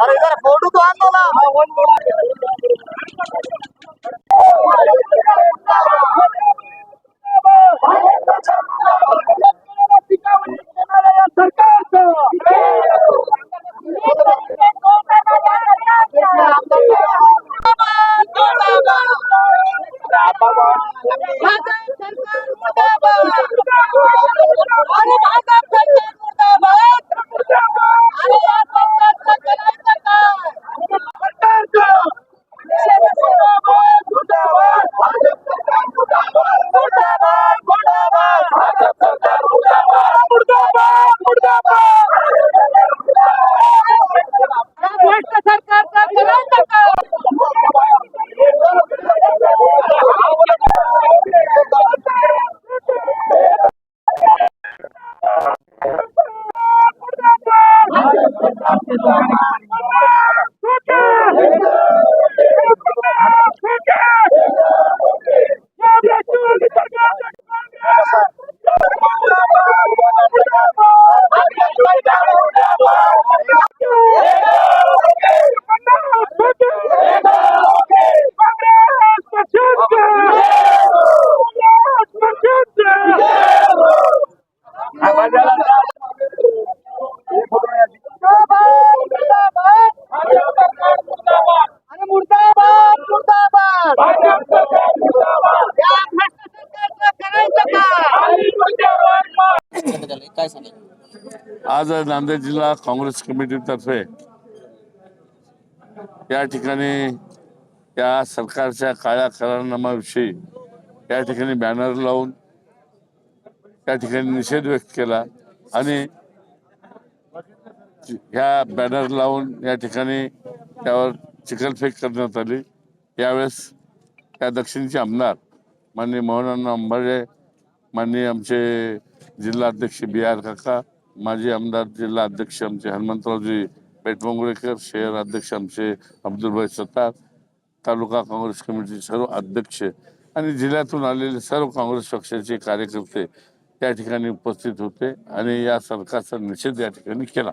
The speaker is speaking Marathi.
ಅರೆ ಇದರ ಫೋಟೋ ತಗೊಂಡಲ್ಲ ಒಂದು Thank you. काय सांगेल आज नांदेड जिल्हा काँग्रेस कमिटीतर्फे या ठिकाणी या सरकारच्या काळ्या करारनामाविषयी या ठिकाणी बॅनर लावून त्या ठिकाणी निषेध व्यक्त केला आणि ह्या बॅनर लावून या ठिकाणी त्यावर चिखलफेक करण्यात आली. यावेळेस त्या दक्षिणचे आमदार माननीय मोहन अंबाजे माननीय आमचे जिल्हाध्यक्ष बी आर काका माजी आमदार जिल्हा अध्यक्ष आमचे हनुमंतरावजी पेटमंगुळेकर शहर अध्यक्ष आमचे अब्दुलभाई सत्तार तालुका काँग्रेस कमिटीचे सर्व अध्यक्ष आणि जिल्ह्यातून आलेले सर्व काँग्रेस पक्षाचे कार्यकर्ते त्या ठिकाणी उपस्थित होते आणि या सरकारचा निषेध या ठिकाणी केला.